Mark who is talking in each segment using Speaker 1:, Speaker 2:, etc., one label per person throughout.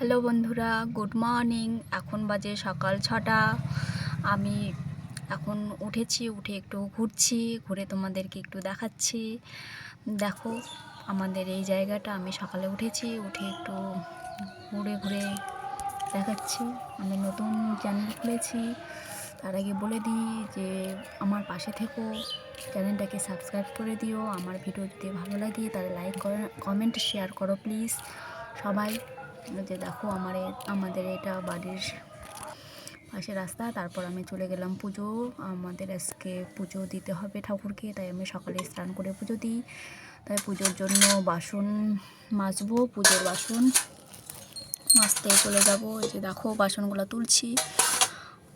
Speaker 1: Hello বন্ধুরা, good morning. এখন বাজে সকাল ছটা। আমি এখন উঠেছি, উঠে একটু ঘুরছি, ঘুরে তোমাদেরকে একটু দেখাচ্ছি। দেখো, আমাদের এই জায়গাটা, আমি সকালে উঠেছি, উঠে একটু ঘুরে ঘুরে দেখাচ্ছি। আমি নতুন চ্যানেল খুলেছি। তার আগে বলে দিই যে, আমার পাশে থেকো। চ্যানেলটাকে সাবস্ক্রাইব করে দিও। আমার ভিডিও যদি ভালো লাগে, তাহলে লাইক কমেন্ট শেয়ার করো প্লিজ সবাই যে দেখো আমার, আমাদের এটা বাড়ির পাশে রাস্তা, তারপর আমি চলে গেলাম পুজো। আমাদের আজকে পুজো দিতে হবে ঠাকুরকে, তাই আমি সকালে স্নান করে পুজো দিই। তাই পুজোর জন্য বাসন মাজবো, পুজোর বাসন মাজতে চলে যাব। যে দেখো বাসনগুলো তুলছি,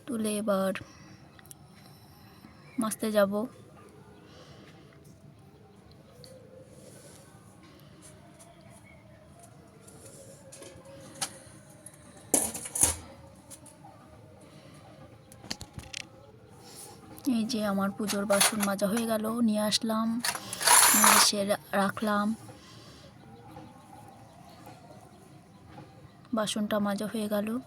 Speaker 1: তুলে এবার মাজতে যাব। এই যে আমার পুজোর বাসন মাজা হয়ে গেল, নিয়ে আসলাম এসে রাখলাম। বাসনটা মাজা হয়ে গেল।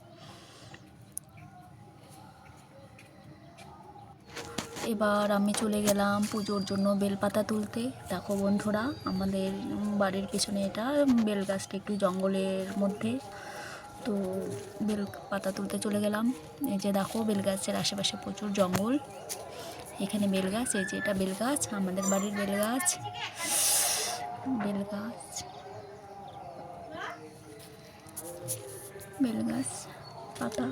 Speaker 1: এবার আমি চলে গেলাম পুজোর জন্য বেলপাতা তুলতে। দেখো বন্ধুরা, আমাদের বাড়ির পেছনে এটা বেল গাছটা একটু জঙ্গলের মধ্যে। তো বেল পাতা তুলতে চলে গেলাম। এই যে দেখো, বেল গাছের আশেপাশে প্রচুর জঙ্গল। এখানে বেল গাছ এই যে এটা বেল গাছ আমাদের বাড়ির বেল গাছ বেল গাছ বেল গাছ পাতা।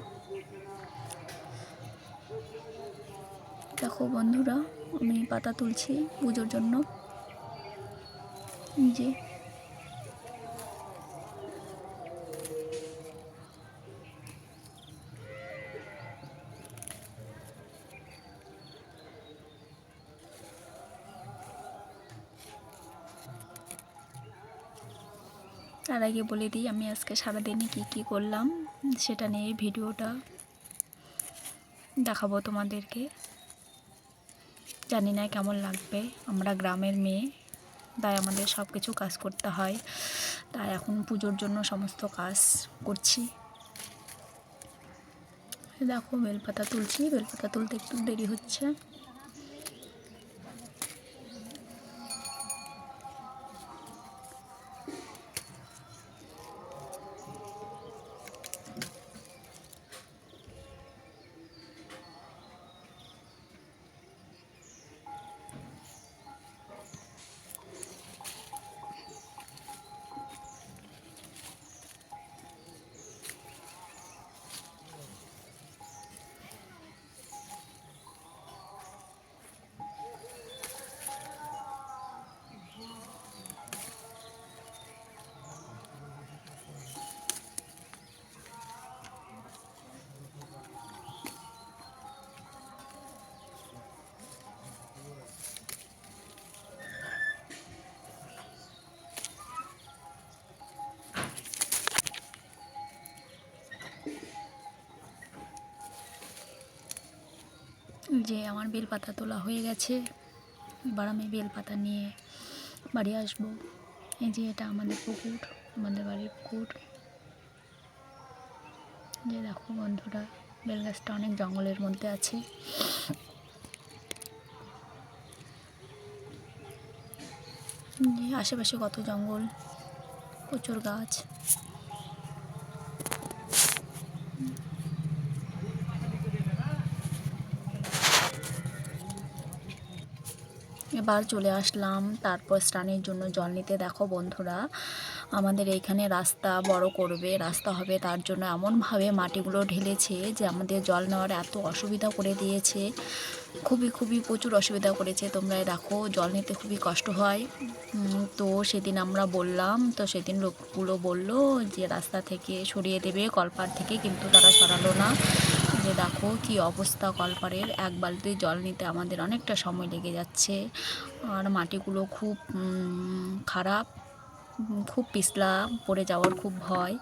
Speaker 1: দেখো বন্ধুরা, আমি পাতা তুলছি পুজোর জন্য। যে তার আগে বলে দিই, আমি আজকে সারাদিনে কী কী করলাম, সেটা নিয়ে ভিডিওটা দেখাবো তোমাদেরকে। জানি না কেমন লাগবে, আমরা গ্রামের মেয়ে, তাই আমাদের সব কিছু কাজ করতে হয়, তাই এখন পুজোর জন্য সমস্ত কাজ করছি। দেখো, বেলপাতা তুলছি, বেলপাতা তুলতে একটু দেরি হচ্ছে। যে আমার বেলপাতা তোলা হয়ে গেছে। এবার আমি বেলপাতা নিয়ে বাড়ি আসব। এই যে এটা আমাদের পুকুর, আমাদের বাড়ির পুকুর। যে দেখো বন্ধুরা বেল গাছটা অনেক জঙ্গলের মধ্যে আছে। আশেপাশে কত জঙ্গল, প্রচুর গাছ। এবার চলে আসলাম। তারপর স্নানের জন্য জল নিতে। দেখো বন্ধুরা, আমাদের এইখানে রাস্তা বড় করবে, রাস্তা হবে তার জন্য এমনভাবে মাটিগুলো ঢেলেছে যে আমাদের জল নেওয়ার এত অসুবিধা করে দিয়েছে। খুবই খুবই প্রচুর অসুবিধা করেছে। তোমরা দেখো, জল নিতে খুবই কষ্ট হয়। তো সেদিন আমরা বললাম, তো সেদিন লোকগুলো বলল যে রাস্তা থেকে সরিয়ে দেবে কলপার থেকে, কিন্তু তারা সরালো না। যে দেখো কি অবস্থা কলপারের এক বালতি জল নিতে আমাদের অনেকটা সময় লেগে যাচ্ছে। আর মাটিগুলো খুব খারাপ খুব পিছলা পড়ে যাওয়ার খুব ভয়।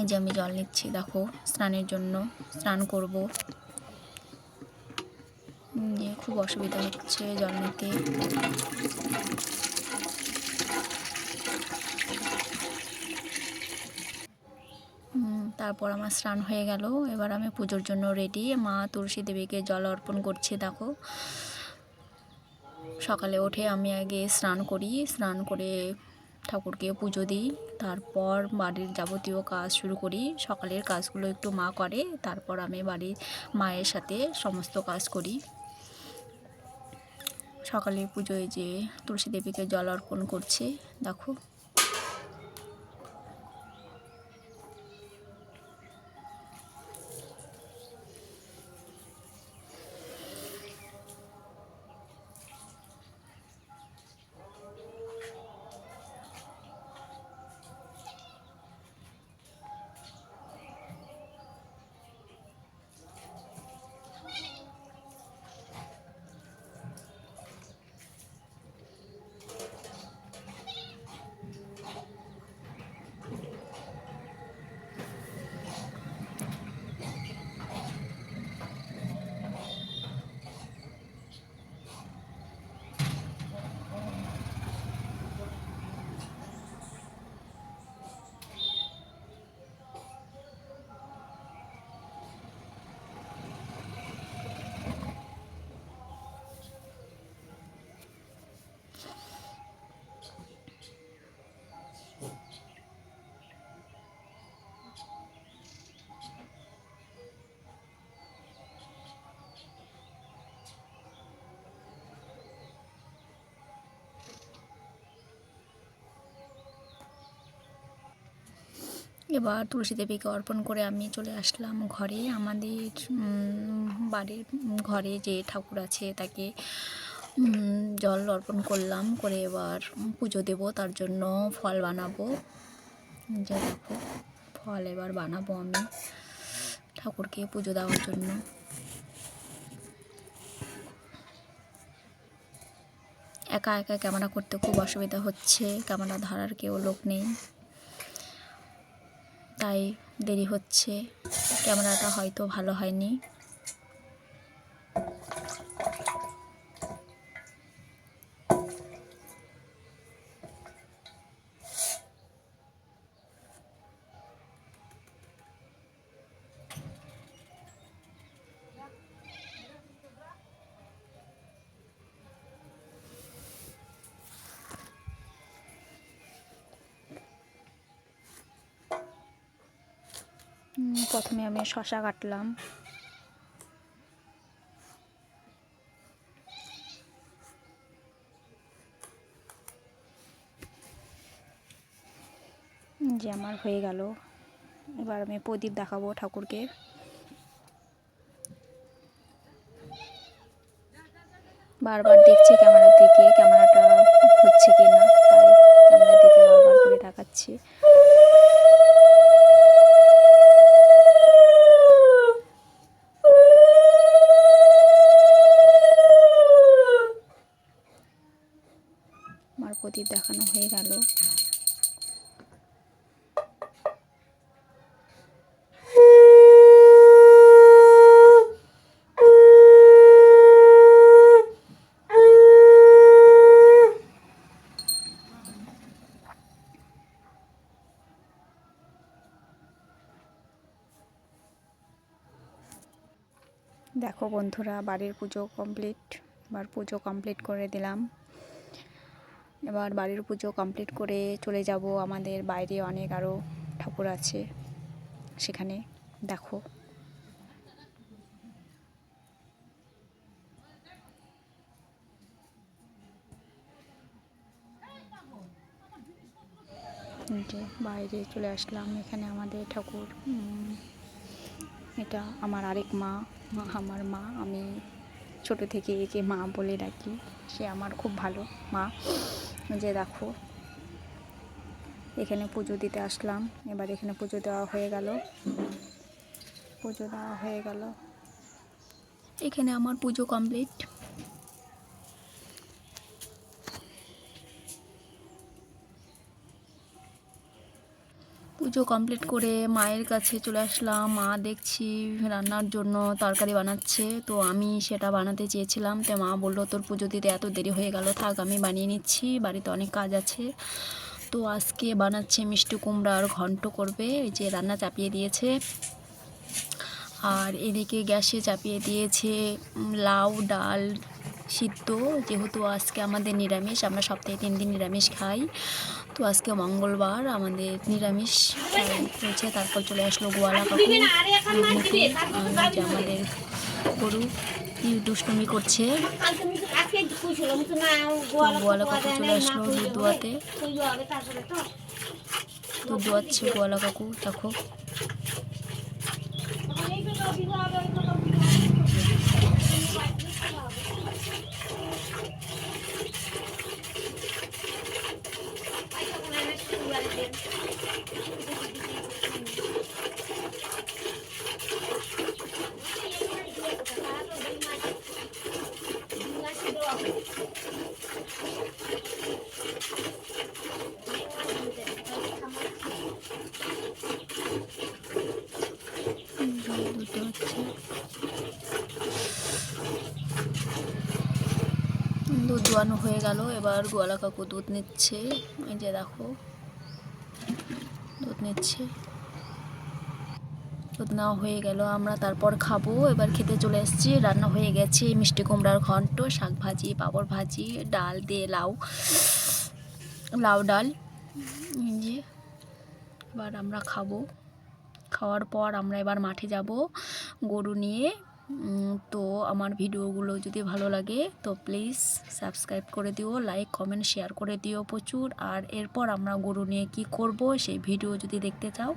Speaker 1: এই যে আমি জল নিচ্ছি, দেখো, স্নানের জন্য স্নান করব। খুব অসুবিধা হচ্ছে জল নিতে। তারপর আমার স্নান হয়ে গেল। এবার আমি পুজোর জন্য রেডি মা তুলসী দেবীকে জল অর্পণ করছে, দেখো। সকালে উঠে আমি আগে স্নান করি। স্নান করে ঠাকুরকে পুজো দিই। তারপর বাড়ির যাবতীয় কাজ শুরু করি। সকালের কাজগুলো একটু মা করে। তারপর আমি বাড়ির মায়ের সাথে সমস্ত কাজ করি। সকালে পুজোয় যে তুলসী দেবীকে জল অর্পণ করছে, দেখো। এবার তুলসী দেবীকে অর্পণ করে আমি চলে আসলাম ঘরে। আমাদের বাড়ির ঘরে যে ঠাকুর আছে তাকে জল অর্পণ করলাম করে এবার পুজো দেব, তার জন্য ফল বানাবো। যে দেখো, ফল এবার বানাবো আমি ঠাকুরকে পুজো দেওয়ার জন্য। একা একা ক্যামেরা করতে খুব অসুবিধা হচ্ছে, ক্যামেরা ধরার কেউ লোক নেই। তাই দেরি হচ্ছে। ক্যামেরাটা হয়তো ভালো হয়নি। প্রথমে আমি শশা কাটলাম। যে আমার হয়ে গেল। এবার আমি প্রদীপ দেখাবো ঠাকুরকে। বারবার দেখছি ক্যামেরার দিকে, ক্যামেরাটা হচ্ছে কি না তাই ক্যামেরার দিকে বারবার করে তাকাচ্ছি আমার প্রদীপ দেখানো হয়ে গেল। দেখো বন্ধুরা বাড়ির পুজো কমপ্লিট এবার পুজো কমপ্লিট করে দিলাম। এবার বাড়ির পুজো কমপ্লিট করে চলে যাব। আমাদের বাইরে অনেক আরও ঠাকুর আছে। সেখানে দেখো। যে বাইরে চলে আসলাম। এখানে আমাদের ঠাকুর। এটা আমার আরেক মা। আমার মা, আমি ছোট থেকে একে মা বলে ডাকি। সে আমার খুব ভালো মা। যে দেখো, এখানে পুজো দিতে আসলাম। এবার এখানে পুজো দেওয়া হয়ে গেল। পুজো দেওয়া হয়ে গেল। এখানে আমার পুজো কমপ্লিট পুজো কমপ্লিট করে মায়ের কাছে চলে আসলাম। মা দেখছি রান্নার জন্য তরকারি বানাচ্ছে। তো আমি সেটা বানাতে চেয়েছিলাম। তো মা বলল, তোর পুজো দিতে এত দেরি হয়ে গেল। থাক, আমি বানিয়ে নিচ্ছি। বাড়িতে অনেক কাজ আছে। তো আজকে বানাচ্ছে মিষ্টি কুমড়ার ঘন্ট করবে। এই যে রান্না চাপিয়ে দিয়েছে। আর এদিকে গ্যাসে চাপিয়ে দিয়েছে লাউ, ডাল সিদ্ধ। যেহেতু আজকে আমাদের নিরামিষ, আমরা সপ্তাহে তিন দিন নিরামিষ খাই। তো আজকে মঙ্গলবার আমাদের নিরামিষ হয়েছে তারপর চলে আসলো গোয়ালা কাকু। আমাদের গরু দুষ্টমি দুষ্টুমি করছে। গোয়ালা কাকু চলে আসলো দুধ দোয়াতে। দুধ দোয়াচ্ছে গোয়ালা কাকু দেখো দুধ দোয়াচ্ছে দুধ দোয়ানো হয়ে গেল। এবার গোয়ালা কাকু দুধ নিচ্ছে। এই যে দেখো, দুধ নিচ্ছে। দুধ নেওয়া হয়ে গেল, আমরা তারপর খাব। এবার খেতে চলে এসেছি। রান্না হয়ে গেছে। মিষ্টি কুমড়ার ঘন্ট, শাক ভাজি, পাঁপড় ভাজি, ডাল দিয়ে লাউ লাউ ডাল। যে, এবার আমরা খাব। খাওয়ার পর আমরা এবার মাঠে যাব। গরু নিয়ে তো আমার ভিডিওগুলো যদি ভালো লাগে, তো প্লিজ সাবস্ক্রাইব করে দিও লাইক কমেন্ট শেয়ার করে দিও প্রচুর। আর এরপর আমরা গরু নিয়ে কি করব, সেই ভিডিও যদি দেখতে চাও।